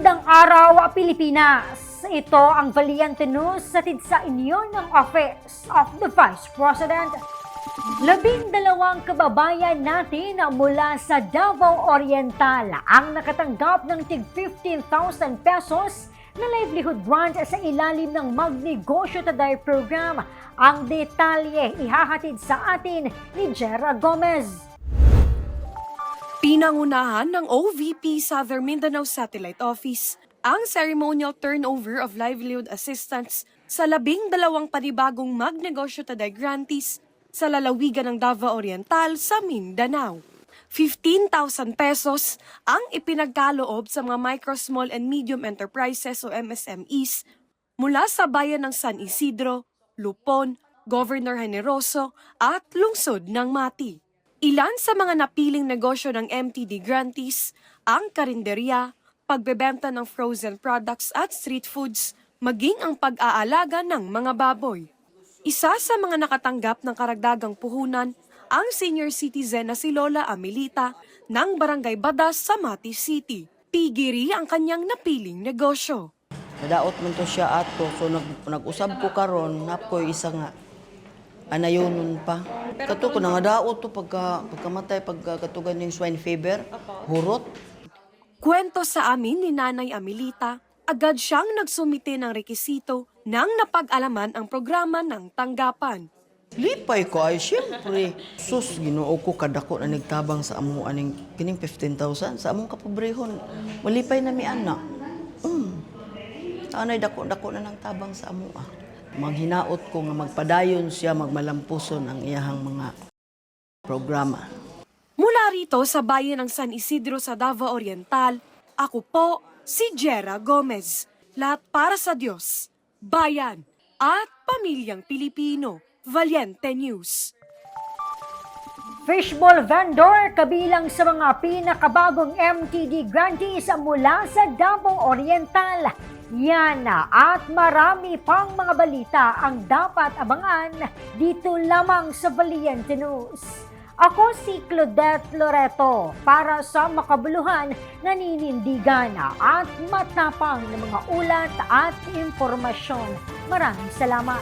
Magandang araw, Pilipinas! Ito ang Valiente News satid sa inyo ng Office of the Vice President. Labing dalawang kababayan natin mula sa Davao Oriental ang nakatanggap ng tig 15,000 pesos na livelihood grant sa ilalim ng Magnegosyo Taday program. Ang detalye ihahatid sa atin ni Jera Gomez. Pinangunahan ng OVP Southern Mindanao Satellite Office ang ceremonial turnover of livelihood assistance sa labing dalawang panibagong magnegosyo taday grantees sa lalawigan ng Davao Oriental sa Mindanao. 15,000 pesos ang ipinagkaloob sa mga micro, small and medium enterprises o MSMEs mula sa bayan ng San Isidro, Lupon, Governor Generoso at lungsod ng Mati. Ilan sa mga napiling negosyo ng MTD grantees ang karinderya, pagbebenta ng frozen products at street foods, maging ang pag-aalaga ng mga baboy. Isa sa mga nakatanggap ng karagdagang puhunan ang senior citizen na si Lola Amelita ng Barangay Badas sa Mati City. Pigiri ang kanyang napiling negosyo. Nadaot man to siya ato. So nag, nag-usab ko karon napko isa nga anayonon pa. Kato ko na nga daot to pagka pagkamatay pagka katugan yung swine fever, hurot. Kwento sa amin ni Nanay Amelita, agad siyang nagsumite ng rekisito nang napag-alaman ang programa ng tanggapan. Lipay ko ay siyempre. Sus, ginoo ko kadako na nagtabang sa amo aning kining 15,000 sa among kapobrehon. Malipay na mi anak. Mm. Anay dako-dako na nang tabang sa amo ah. Manghinaot ko nga magpadayon siya magmalampuson ang iyahang mga programa. Mula rito sa bayan ng San Isidro sa Davao Oriental, ako po si Jera Gomez. Lahat para sa Diyos, bayan at pamilyang Pilipino. Valiente News. Fishball vendor kabilang sa mga pinakabagong MTD grantees mula sa Davao Oriental. Yan na at marami pang mga balita ang dapat abangan dito lamang sa Valiente News. Ako si Claudette Loreto para sa makabuluhan, naninindigan at matapang na mga ulat at impormasyon. Maraming salamat.